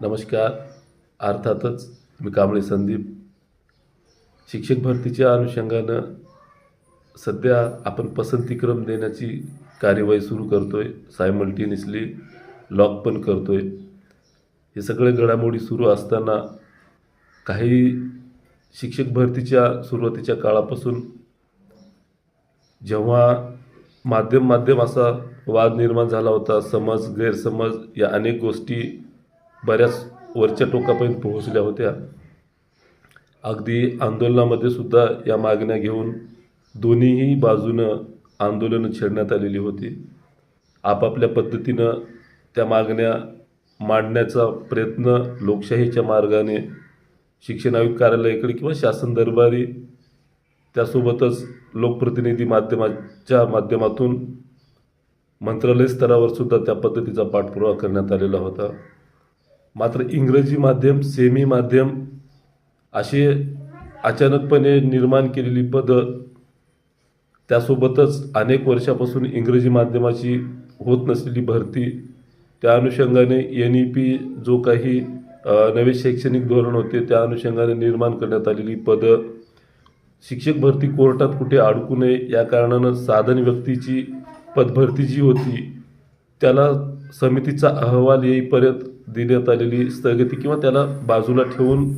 नमस्कार. अर्थातच मी कांबळे संदीप. शिक्षक भरतीच्या अनुषंगानं सध्या आपण पसंतीक्रम देण्याची कार्यवाही सुरू करतो आहे सायमल्टेनियसली लॉक पण करतो आहे हे सगळे घडामोडी सुरू असताना काही शिक्षक भरतीच्या सुरुवातीच्या काळापासून जेव्हा माध्यम माध्यम असा वाद निर्माण झाला होता समज गैरसमज या अनेक गोष्टी बऱ्याच वरच्या टोकापर्यंत पोहोचल्या होत्या. अगदी आंदोलनामध्ये सुद्धा या मागण्या घेऊन दोन्हीही बाजूनं आंदोलनं छेडण्यात आलेली होती. आपापल्या पद्धतीनं त्या मागण्या मांडण्याचा प्रयत्न लोकशाहीच्या मार्गाने शिक्षण आयुक्त कार्यालयाकडे किंवा शासन दरबारी त्यासोबतच लोकप्रतिनिधी माध्यमाच्या माध्यमातून मंत्रालय स्तरावर सुद्धा त्या पद्धतीचा पाठपुरावा करण्यात आलेला होता. मात्र इंग्रजी माध्यम सेमी माध्यम असे अचानकपणे निर्माण केलेली पदं त्यासोबतच अनेक वर्षापासून इंग्रजी माध्यमाची होत नसलेली भरती त्या अनुषंगाने एन ई पी जो काही नवे शैक्षणिक धोरण होते त्या अनुषंगाने निर्माण करण्यात आलेली पदं शिक्षक भरती कोर्टात कुठे अडकू नये या कारणानं साधन व्यक्तीची पदभरती जी होती त्याला समितीचा अहवाल येईपर्यंत देण्यात आलेली स्थगिती किंवा त्याला बाजूला ठेवून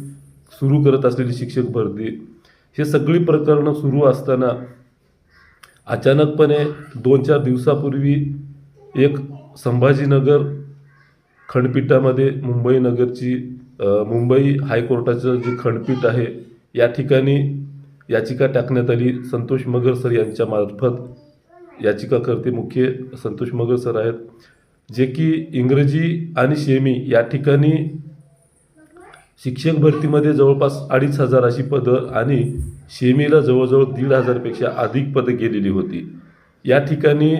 सुरू करत असलेली शिक्षक भरती हे सगळी प्रकरणं सुरू असताना अचानकपणे दोन चार दिवसापूर्वी एक संभाजीनगर खंडपीठामध्ये मुंबई नगरची मुंबई हायकोर्टाचं जे खंडपीठ आहे या ठिकाणी याचिका टाकण्यात आली. संतोष मगर सर यांच्या मार्फत याचिकाकर्ते मुख्य संतोष मगर सर आहेत. जे की इंग्रजी आणि शेमी या ठिकाणी शिक्षक भरतीमध्ये जवळपास अडीच हजार अशी पदं आणि शेमीला जवळजवळ दीड हजारपेक्षा अधिक पदं गेलेली होती. या ठिकाणी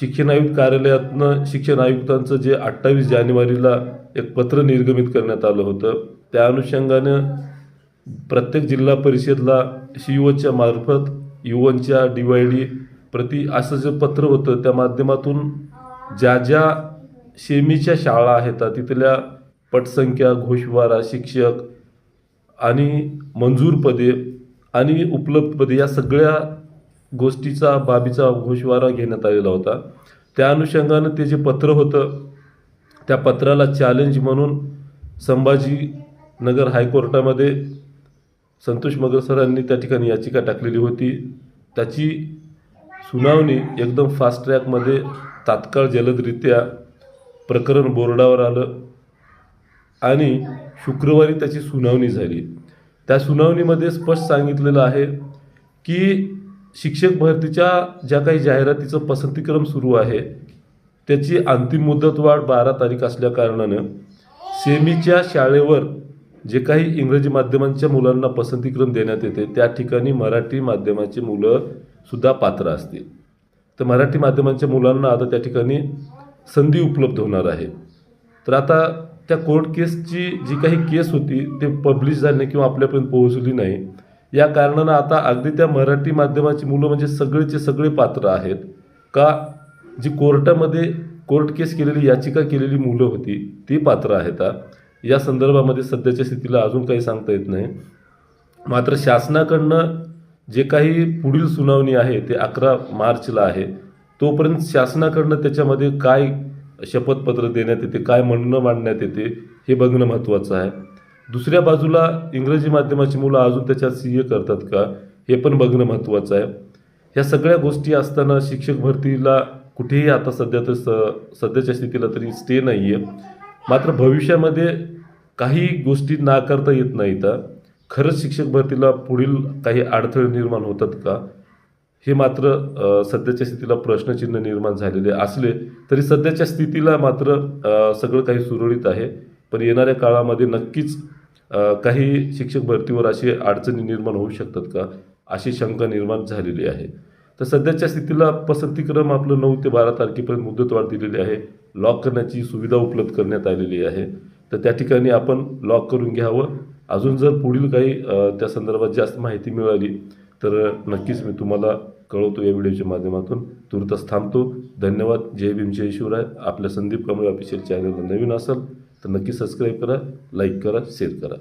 शिक्षण आयुक्त कार्यालयातनं शिक्षण आयुक्तांचं जे अठ्ठावीस जानेवारीला एक पत्र निर्गमित करण्यात आलं होतं त्या अनुषंगानं प्रत्येक जिल्हा परिषदला शिओच्या मार्फत युवनच्या डी वाय डी प्रति असं जे पत्र होतं त्या माध्यमातून ज्या ज्या सेमीच्या शाळा आहेत तिथल्या पटसंख्या घोषवारा शिक्षक आणि मंजूर पदे आणि उपलब्ध पदे या सगळ्या गोष्टीचा बाबीचा घोषवारा घेण्यात आलेला होता. त्या अनुषंगानं ते जे पत्र होतं त्या पत्राला चॅलेंज म्हणून संभाजीनगर हायकोर्टामध्ये संतोष मगर सरांनी त्या ठिकाणी याचिका टाकलेली होती. त्याची सुनावणी एकदम फास्ट ट्रॅकमध्ये तात्काळ जलदरित्या प्रकरण बोर्डावर आलं आणि शुक्रवारी त्याची सुनावणी झाली. त्या सुनावणीमध्ये स्पष्ट सांगितलेलं आहे की शिक्षक भरतीच्या ज्या काही जाहिरातीचं पसंतीक्रम सुरू आहे त्याची अंतिम मुदतवाढ बारा तारीख असल्याकारणानं सेमीच्या शाळेवर जे काही इंग्रजी माध्यमांच्या मुलांना पसंतीक्रम देण्यात येते त्या ठिकाणी मराठी माध्यमाची मुलं सुद्धा पात्र असतील. तर मराठी माध्यमांच्या मुलांना आता त्या ठिकाणी संधी उपलब्ध होणार आहे. तर आता त्या कोर्ट केसची जी काही केस होती ते पब्लिश झाली किंवा आपल्यापर्यंत पोहोचली नाही. या कारणानं आता अगदी त्या मराठी माध्यमाची मुलं म्हणजे सगळेचे सगळे पात्र आहेत. का जी कोर्टामध्ये कोर्ट केस केलेली याचिका केलेली मुलं होती ती पात्र आहेत या संदर्भामध्ये सध्याच्या स्थितीला अजून काही सांगता येत नाही. मात्र शासनाकडनं जे काही पुढील सुनावणी आहे ते अकरा मार्चला आहे तोपर्यंत शासनाकडनं त्याच्यामध्ये काय शपथपत्र देण्यात येते काय म्हणणं मांडण्यात येते हे बघणं महत्त्वाचं आहे. दुसऱ्या बाजूला इंग्रजी माध्यमाची मुलं अजून त्याच्यात सी ए करतात का हे पण बघणं महत्त्वाचं आहे. ह्या सगळ्या गोष्टी असताना शिक्षक भरतीला कुठेही आता सध्या तर स सध्याच्या स्थितीला तरी स्टे नाही आहे मात्र भविष्यामध्ये काही गोष्टी नाकारता येत नाहीत खरंच शिक्षक भरतीला पुढील काही अडथळे निर्माण होतात का? हे मात्र सध्याच्या स्थितीला प्रश्नचिन्ह निर्माण झालेले असले तरी सध्याच्या स्थितीला मात्र सगळं काही सुरळीत आहे. पण येणाऱ्या काळामध्ये नक्कीच काही शिक्षक भरतीवर अशी अडचणी निर्माण होऊ शकतात का? अशी शंका निर्माण झालेली आहे. तर सध्याच्या स्थितीला पसंतीक्रम आपलं नऊ ते बारा तारखेपर्यंत मुदतवाढ दिलेली आहे. लॉक करण्याची सुविधा उपलब्ध करण्यात आलेली आहे. तर त्या ठिकाणी आपण लॉक करून घ्यावं. अजून जर पुढील काही त्या संदर्भात जास्त माहिती मिळाली तर नक्कीच मी तुम्हाला कळवतो या व्हिडिओच्या माध्यमातून. तुर्तच थांबतो. धन्यवाद. जय भीम जय शिवराय. आपल्या संदीप कमळे ऑफिशियल चॅनलला नवीन असाल तर नक्की सबस्क्राईब करा लाईक करा शेअर करा.